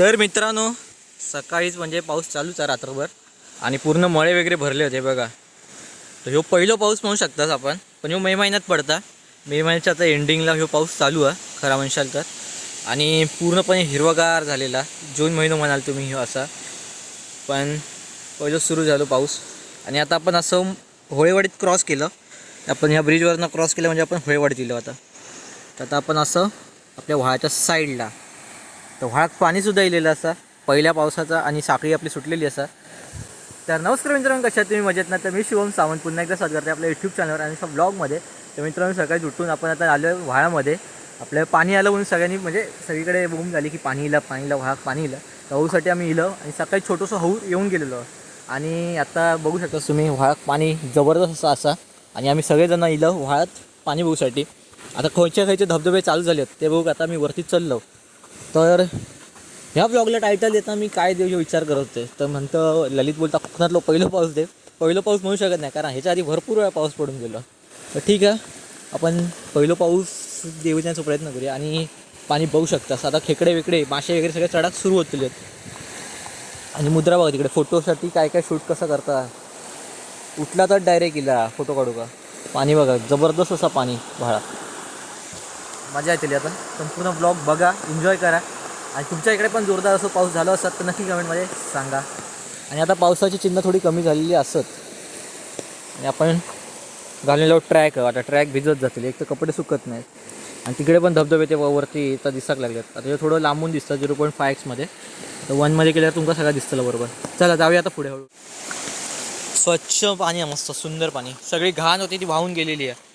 तर मित्रांनो सकाळीच म्हणजे पाऊस चालूच आहे रात्रभर आणि पूर्ण मळे वगैरे भरले होते बघा. तर ह्यो पहिलो पाऊस म्हणू शकताच आपण पण ह्यो मे महिन्यात पडता. मे महिन्याच्या आता एंडिंगला ह्यो पाऊस चालू आहे खरा म्हणशाल तर. आणि पूर्णपणे हिरवागार झालेला जून महिना म्हणाल तुम्ही ह्यो असा. पण पहिलं सुरू झालो पाऊस. आणि आता आपण असं होळेवाडीत क्रॉस केलं. आपण ह्या ब्रिजवरनं क्रॉस केलं म्हणजे आपण होळेवाडीत दिलं आता. तर आता आपण असं आपल्या व्हाळाच्या साईडला तर व्हाळात पाणीसुद्धा येलेलं असा पहिल्या पावसाचा आणि साखळी आपली सुटलेली असा तर नमस्कार मित्रांनो कशा तुम्ही? मजेत ना? तर मी शिवम सावंत पुन्हा एकदा स्वागत करते आपल्या यूट्यूब चॅनलवर आणि ब्लॉगमध्ये तर मित्रांनो सकाळी उठून आपण आता आलो व्हाळामध्ये आपल्या पाणी आलं म्हणून सगळ्यांनी म्हणजे सगळीकडे बघून झाली की पाणी इलं पाणी इलं व्हाळात पाणी इलं. तर हऊसाठी आम्ही इलं आणि सकाळी छोटंसं हऊ येऊन गेलेलो. आणि आता बघू शकता तुम्ही व्हाळात पाणी जबरदस्त असं असा आणि आम्ही सगळेजण इलं व्हाळात पाणी बघूसाठी. आता खयचे खयचे धबधबे चालू झाले आहेत ते बघू आता मी वरती चाललो. तर ह्या ब्लॉगला टायटल देताना मी काय देऊ विचार करत होते. तर म्हणतं ललित बोलता कोकणातलं पहिलं पाऊस दे. पहिलं पाऊस म्हणू शकत नाही कारण ह्याच्या आधी भरपूर वेळा पाऊस पडून गेलो. तर ठीक आहे आपण पहिलं पाऊस देऊ देण्याचा प्रयत्न करूया आणि पाणी बघू शकता. आता खेकडे वेकडे मासे वगैरे सगळे चढाक सुरू होतील. आणि मुद्रा बघा तिकडे फोटोसाठी काय काय शूट कसं करता. उठला तर डायरेक्ट इला फोटो काढू का? पाणी बघा जबरदस्त असा पाणी व्हाळा मजा येते आता संपूर्ण ब्लॉग बघा एन्जॉय करा. आणि तुमच्या इकडे पण जोरदार असं पाऊस झाला असत तर नक्की कमेंटमध्ये सांगा. आणि आता पावसाची चिन्ह थोडी कमी झालेली असत. आणि आपण घाललेलो ट्रॅक आता ट्रॅक भिजत जातील. एक तर कपडे सुकत नाहीत. आणि तिकडे पण धबधबे ते वरती तर दिसाक लागलेत. आता हे थोडं लांबून दिसतं झिरो पॉईंट फाय एक्समध्ये तर वनमध्ये गेल्यावर तुमका सगळं दिसतं बरोबर. चला जाऊया आता पुढे हळू. स्वच्छ पाणी आहे मस्त सुंदर पाणी. सगळी घाण होती ती वाहून गेलेली आहे.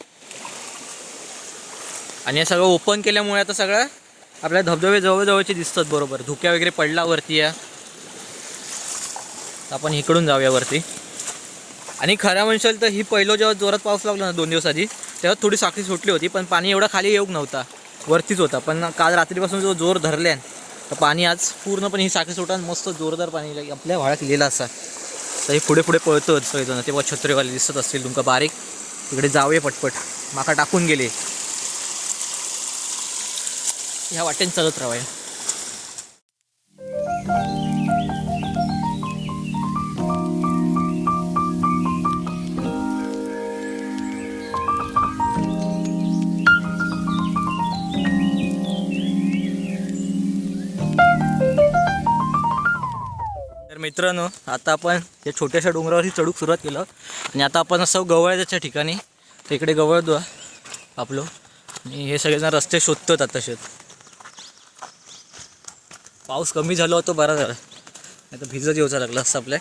आणि हे सगळं ओपन केल्यामुळे आता सगळं आपल्या धबधबे जवळजवळचे दिसतात बरोबर. धुक्या वगैरे पडला वरती या. आपण इकडून जाऊया वरती. आणि खरा म्हणशाल तर ही पहिलं जेव्हा जोरात पाऊस लागला ना दोन दिवस आधी तेव्हा थोडी साखळी सुटली होती पण पाणी एवढा खाली येऊ नव्हता. वरतीच होता. पण काल रात्रीपासून जो जोर धरल्यान तर पाणी आज पूर्णपणे ही साखळी सुटान मस्त जोरदार पाणी आपल्या व्हाळ्यात लिहिलं असा. तर हे पुढे पुढे पळतो सगळेजण. तेव्हा छत्रीवाले दिसत असतील तुमका बारीक. तिकडे जाऊया पटपट. माका टाकून गेले. ह्या वाटेन चालत राहावया तर मित्रांनो आता आपण या छोट्याशा डोंगरावरही चढूक सुरुवात केलं. आणि आता आपण असं गवळ्याच्या ठिकाणी तर इकडे गवळ द्वा आपलं. आणि हे सगळेजण रस्ते शोधतात आता शेत पाऊस कमी झाला होता बरा झाला. नाही तर भिजत येऊचा लागला असं आपल्या.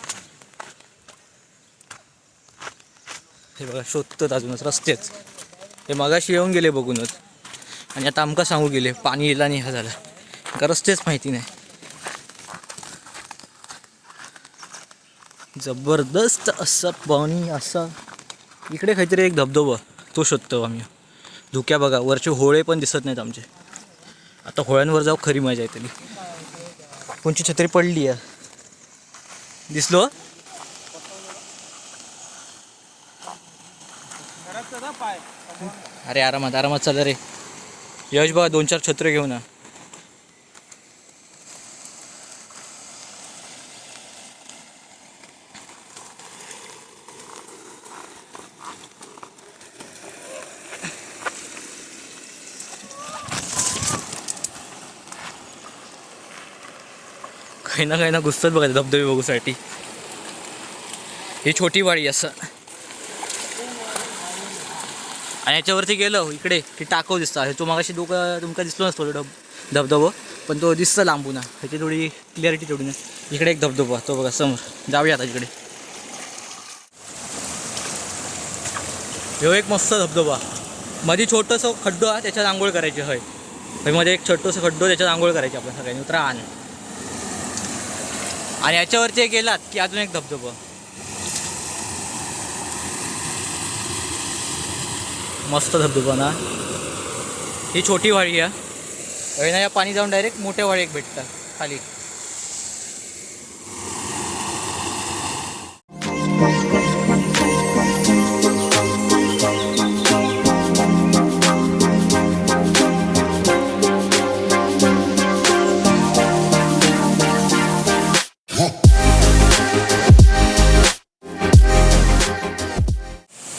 हे बघा शोधतात अजूनच रस्तेच हे मगाशी येऊन गेले बघूनच. आणि आता आमका सांगू गेले पाणी येला नाही हा झाला. का रस्तेच माहिती नाही. जबरदस्त असं पाणी असं. इकडे काहीतरी एक धबधबा तो शोधतो आम्ही. धुक्या बघा वरचे होळे पण दिसत नाहीत आमचे. आता होळ्यांवर जाऊ खरी मजा येते कोणची छत्री पडली आहे? दिसलो? अरे आरामात आरामात चला रे. यश बघा दोन चार छत्रे घेऊन काही ना काही ना घुसतात बघा धबधबे बघूसाठी. ही छोटी वाडी असं. आणि याच्यावरती गेलो इकडे की टाकव दिसतं. हे तो मागाशी डोकं तुमका दिसलो नसतो डब धबधबो पण तो दिसतं लांबून. ह्याची थोडी क्लिअरिटी थोडी नाही. इकडे एक धबधबा तो बघा समोर. जाऊया आता इकडे. ह्यो एक मस्त धबधबा मध्ये छोटंसं खड्डो आहे त्याच्यात आंघोळ करायची हय. मध्ये एक छोटंसं खड्डो त्याच्यात आंघोळ करायची आपल्या सगळ्यांनी. उतरा आण. आणि याच्यावरती गेलात की अजून एक धबधबा. मस्त धबधबा ना. ही छोटी वाळी आहे. वेळ या पाणी जाऊन डायरेक्ट मोठ्या वाळी एक भेटतात खाली.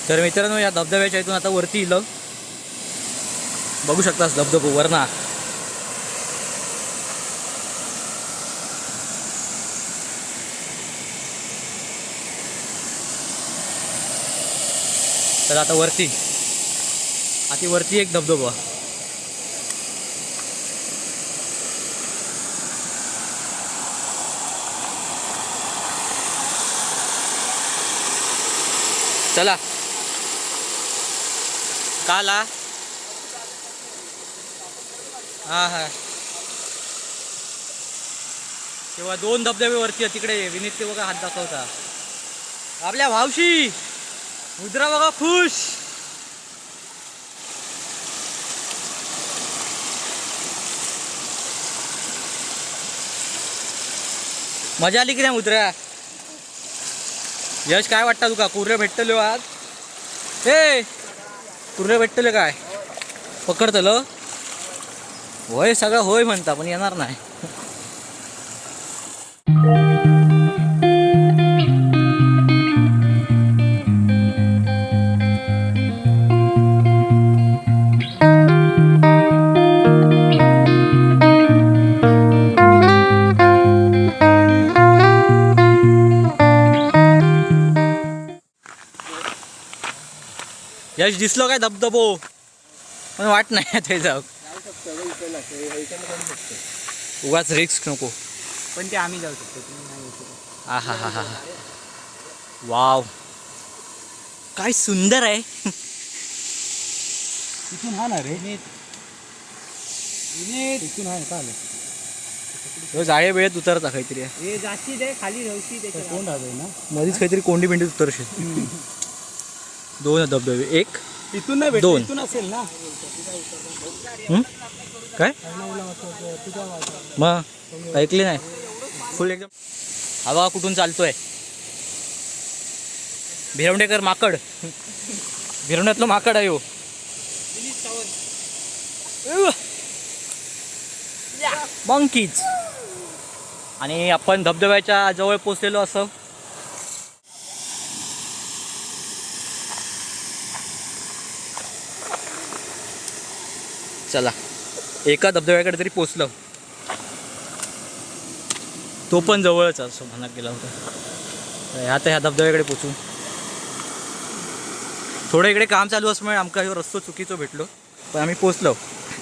तर मित्रांनो या धबधब्याच्या इथून आता वरती इलं बघू शकतास धबधबो वरना. तर आता वरती आता वरती एक धबधबा. चला. काला? हा हा. तेव्हा दोन धबधबे वरती तिकडे विनीत ते बघा हात दाखवता. आपल्या भावशी मुद्रा बघा खुश. मजा आली की नाही मुद्रा? यश काय वाटतं तुका? कुर्रे भेटतले हो आज? ए! पूर्ण भेटतलं काय? पकडतलं होय सगळं होय म्हणता पण येणार नाही. यश दिसलो काय धबधबो? पण वाट नाही ते जाऊ उगाच रिस्क नको. पण ते आम्ही जाऊ शकतो. हा हा हा हा. वाव काय सुंदर आहे. इथून हा ना रे. इथून हा का जाळे वेळेत उतरता काहीतरी आहे. हे जास्ती दे खाली कोण राहतोय ना? मध्येच काहीतरी कोंडी बिंडी उतरशील दोन धबधबे एक इथून नाही दोन. इथून असेल ना? हं? काय? मग ऐकले नाही. फुल एकदम. हा बघा कुठून चालतोय. भिरवंडेकर माकड. भिरवण्यातलं माकड आहे हो. मंकीज आणि आपण धबधब्याच्या जवळ पोचलेलो असं. चला. एका धबधब्याकडे तरी पोचलं. तो पण जवळच असं म्हणत गेला होता. तर आता ह्या धबधब्याकडे पोचू. थोडं इकडे काम चालू असल्यामुळे आमका रस्तो चुकीचो भेटलो. पण आम्ही पोचलो.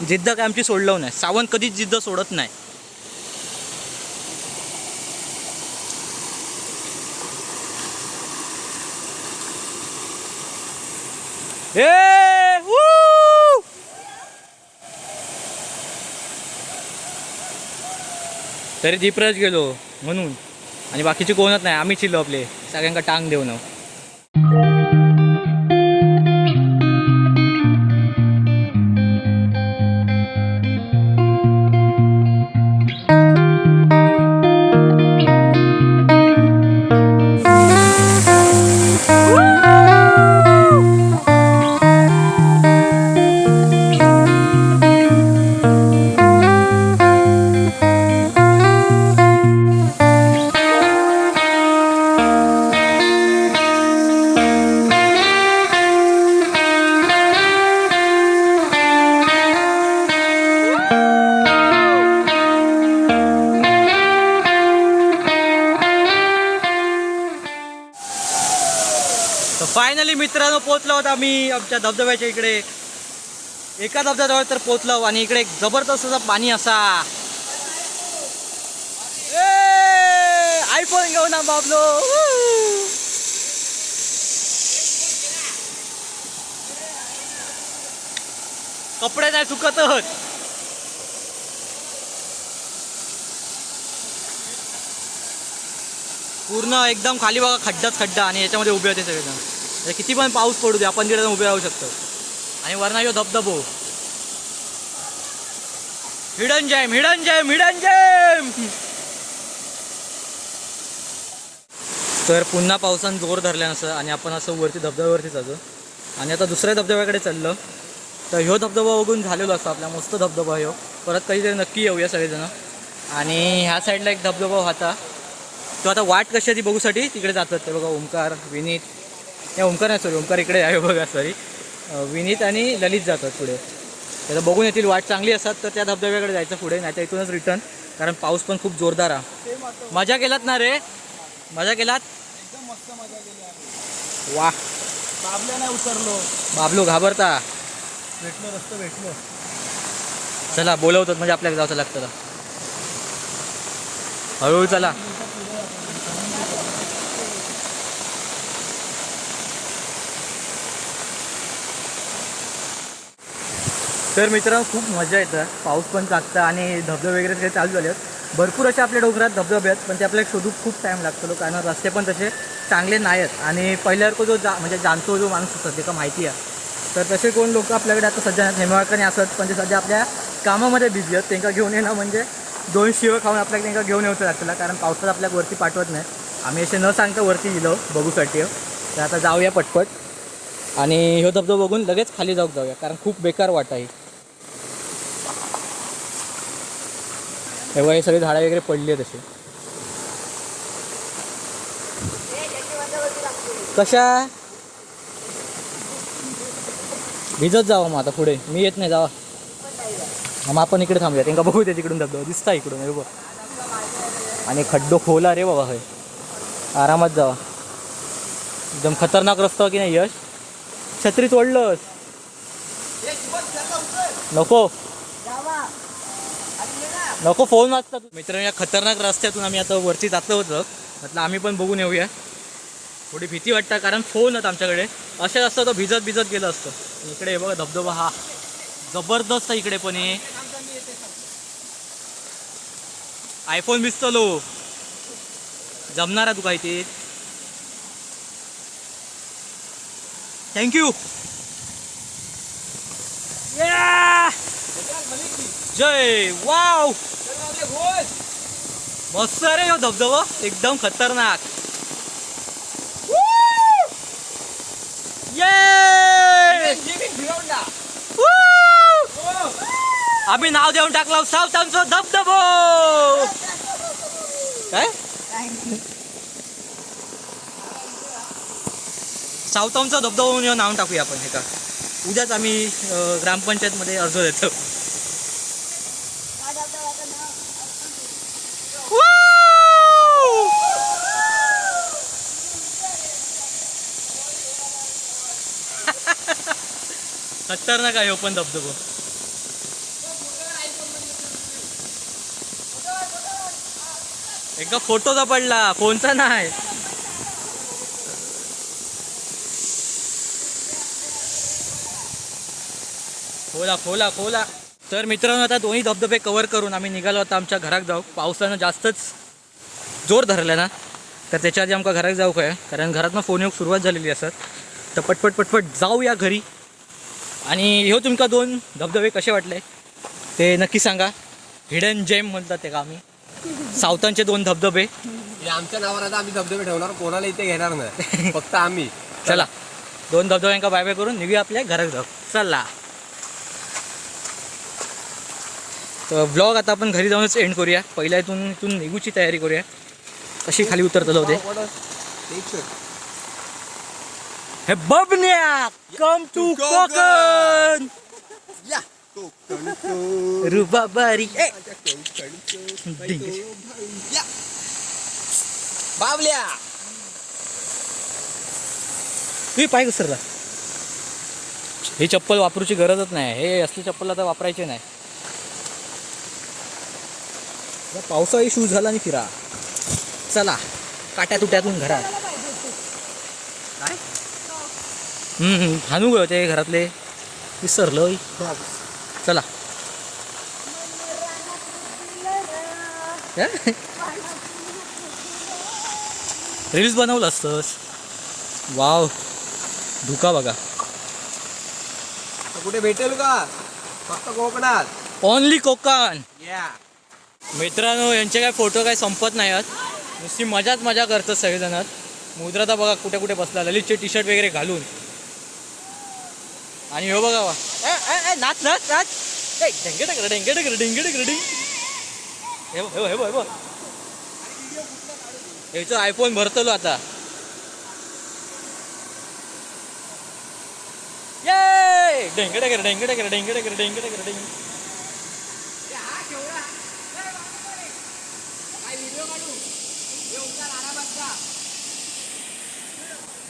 जिद्द काय आमची सोडलो नाही. सावंत कधीच जिद्द सोडत नाही. तरी दीपराज गेलो म्हणून. आणि बाकीचे कोणच नाही. आम्ही चिल्लो आपले. सगळ्यांका टांग देऊन आम्ही आमच्या धबधब्याच्या इकडे एका धबधब्यावर तर पोचलो आणि इकडे एक जबरदस्त असा पाणी असा. आयफोन घेऊ ना बाबलो कपडे नाही सुकतच पूर्ण एकदम खाली बघा खड्डाच खड्डा आणि याच्यामध्ये उभे होते सगळेजण. म्हणजे किती पण पाऊस पडू दे आपण तिकडे उभे राहू शकतो. आणि वरणा यो धबधबो. Hidden gem hidden gem hidden gem! तर पुन्हा पावसानं जोर धरल्या असं आणि आपण असं वरती धबधब्यावरती चालू आणि आता दुसऱ्या धबधब्याकडे चाललो. तर ह्यो धबधबा बघून झालेलो असतो आपला मस्त धबधबा ह्यो. परत कधीतरी नक्की येऊया सगळेजण. आणि ह्या साईडला एक धबधबा होता. तो आता वाट कशी आहे ती बघूसाठी तिकडे जातात ते बघा ओंकार विनीत या ओंकार नाही सॉरी ओंकार इकडे आहे बघा सॉरी विनीत आणि ललित जातात पुढे. त्याला बघून येतील वाट चांगली असतात तर त्या धबधब्याकडे जायचं पुढे नाही तर इथूनच रिटर्न कारण पाऊस पण खूप जोरदार आहे. मजा केलात ना रे? मजा केलात? एकदम मस्त मजा वा बाबल्या नाही उतरलो बाबलो घाबरता. भेटलो रस्ते भेटलो चला बोलवतात म्हणजे आपल्याला जावचं लागतं. हळूहळू चला. तर मित्रांनो खूप मजा येतं. पाऊस पण लागतं आणि धबधबे वगैरे सगळे चालू झाले आहेत भरपूर असे आपल्या डोंगरात धबधबे आहेत पण ते आपल्याला शोधून खूप टाईम लागतो कारण रस्ते पण तसे चांगले नाही आहेत. आणि पहिल्यासारखं जो जा म्हणजे जाणतो जो माणूस असतो त्याला माहिती आहे. तर तसे कोण लोक आपल्याकडे आता सध्या नेमाळकणी असत पण ते सध्या आपल्या कामामध्ये बिझी आहेत. त्यांना घेऊन येणं म्हणजे दोन शिवं खाऊन आपल्याला त्यांना घेऊन यायचं लागतं कारण पावसात आपल्याला वरती पाठवत नाही. आम्ही असे न सांगता वरती गेलो बघूसाठी. तर आता जाऊया पटपट. आणि ह्यो धबधबा बघून लगेच खाली जाऊ जाऊया. कारण खूप बेकार वाट आहे. तेव्हा हे सगळे झाडं वगैरे पडली आहेत तसे कशा? भिजत जावं मग आता पुढे. मी येत नाही जावा. मग आपण इकडे थांबूया त्यांना बघू त्या तिकडून धबधबा. दिसता इकडून हे बघ. आणि खड्डो खोला रे बाबा हे. आरामात जावा. एकदम खतरनाक रस्ता की नाही यश? छत्री तोडलंस. नको. नको फोन वाचता तू मित्र या खतरनाक रस्त्यातून आम्ही आता वरती जातो होतो. म्हटलं आम्ही पण बघून येऊया. थोडी भीती वाटतं कारण फोन आहेत आमच्याकडे. असे असतं तर भिजत भिजत गेलं असतं. इकडे हे बघा धबधबा हा. जबरदस्त इकडे पण हे. आयफोन दिसतो जमणार आहे तू इथे ते थँक्यू जय वाव! मस्त रे हो धबधबा. एकदम खतरनाक. ये आम्ही नाव देऊन टाकलं सावतांचं धबधबो! काय? सावतांचं धबधबा म्हणून नाव टाकूया आपण हे का? उद्याच आम्ही ग्रामपंचायतमध्ये अर्ज देतो. Woo! खतरनाक आहे ओपन धबधबो. एकदा फोटोचा पडला फोनचा नाही. खोला खोला खोला. तर मित्रांनो आता दोन्ही धबधबे कव्हर करून आम्ही निघालो. आता आमच्या घरात जाऊ. पावसानं जास्तच जोर धरला ना. तर त्याच्या आधी आमका घरात जाऊ काय कारण घरातनं फोन येऊक सुरुवात झालेली असत तर पटपट पटपट जाऊ या घरी. आणि ह्यो तुमका दोन धबधबे कसे वाटले? ते नक्की सांगा. हिडन जेम म्हणतात ते का आम्ही. सावतांचे दोन धबधबे. आमच्या नावावर आता आम्ही धबधबे ठेवणार. कोणाला इथे घेणार नाही. फक्त आम्ही. चला. दोन धबधब्यांका बाय बाय करून निघूया आपल्या घरात जाऊ. चला. तर ब्लॉग आता आपण घरी जाऊनच एंड करूया. पहिल्या इथून इथून निघूची तयारी करूया. कशी खाली उतरतलो होते हे बबन्या कम टू कोकण. रुबाबारी तुम्ही पाय घसरला. ही चप्पल वापरूची गरजच नाही. हे असली चप्पल आता वापरायची नाही आता पावसाळी शूज झाला आणि फिरा. चला काट्या तुट्यातून घरात काय? हम्म, हम्म, हाणू गं ते घरातले. विसरलं. चला. रील्स बनवलं असतंस. वाव. धुका बघा. कुठे भेटेल का? फक्त कोकणात. ओनली कोकण. या मित्रांनो यांचे काय फोटो काय संपत नाही आहेत. नुसती मजाच मजा करतात सगळेजण. मुद्रा तर बघा कुठे कुठे बसला ललितचे टी शर्ट वगैरे घालून. आणि हो बघा ए, नाच नाच नाच. ए, ढेंगे ढेंगे ढेंगे ढेंगे ढेंगे ढेंगे हे हे हे बघ, ह्याचं आयफोन भरतलो आता. ए डेंगे कर डेंगे कर डेंगडे कर डेंगे कर डेंग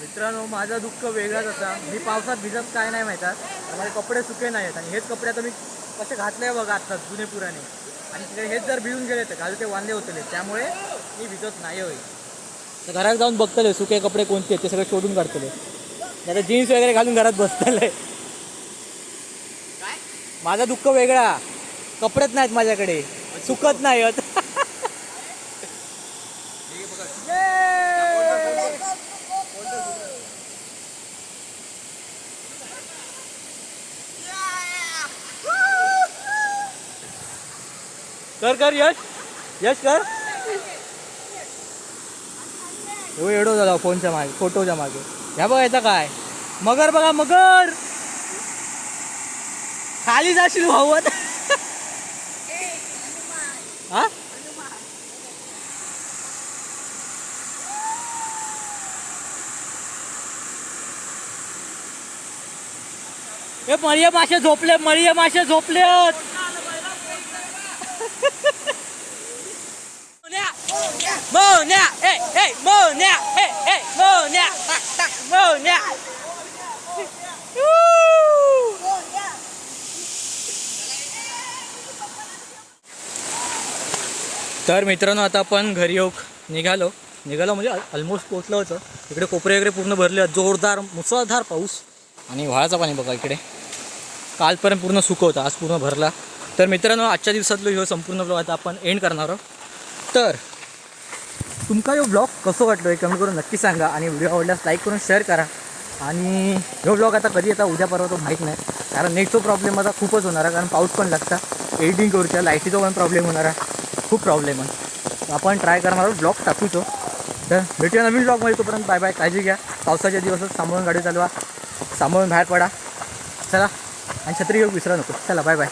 मित्रांनो माझं दुःख वेगळाच असा मी पावसात भिजत काय नाही माहितात. माझे कपडे सुके नाही आहेत. आणि हेच कपडे आता मी कसे घातले बघा आता जुने पुराणे आणि तिकडे हेच जर भिजून गेले तर घालू ते वांदे होतले. त्यामुळे मी भिजत नाही होईल. तर घरात जाऊन बघतले सुके कपडे कोणते आहेत ते सगळे शोधून काढतले. आता जीन्स वगैरे घालून घरात बसतले. माझं दुःख वेगळा. कपडेच नाहीत माझ्याकडे. सुकत नाही आहेत कर कर यश. यश कर. हो एवढं झाला फोनच्या मागे फोटोच्या मागे. ह्या बघा याचा काय? मगर बघा मगर. खाली जाशील भावत हा? हे मरिया मासे झोपले मरिया मासे झोपले तर मित्रांनो आता आपण घरी येऊ निघालो. निघालो म्हणजे ऑलमोस्ट पोहोचलं होतं. इकडे कोपरे वगैरे पूर्ण भरले जोरदार मुसळधार पाऊस आणि व्हाळाचा पाणी बघा इकडे. कालपर्यंत पूर्ण सुक होता. आज पूर्ण भरला. तर मित्रांनो आजच्या दिवसातलो ह्यो संपूर्ण ब्लॉग आता आपण एंड करणार आहोत. तर तुमका ह्यो ब्लॉग कसं वाटलो हे कमेंट करून नक्की सांगा आणि व्हिडिओ आवडल्यास लाईक करून शेअर करा. आणि ह्यो ब्लॉग आता कधी येता उद्या परवा तो माहीत नाही. कारण नेटचा प्रॉब्लेम आता खूपच होणार आहे कारण पाऊस पण लागता. एडिटिंग करूच्या लाईटीचा पण प्रॉब्लेम होणार आहे. खूप प्रॉब्लेम आहे. आपण ट्राय करणार आहोत ब्लॉग टाकूचो. तर भेटूया नवीन ब्लॉगमध्ये तोपर्यंत बाय बाय काळजी घ्या. पावसाच्या दिवसात सांभाळून गाडी चालवा. सांभाळून बाहेर पडा. चला. आणि छत्री घेऊ विसरा नको. चला बाय बाय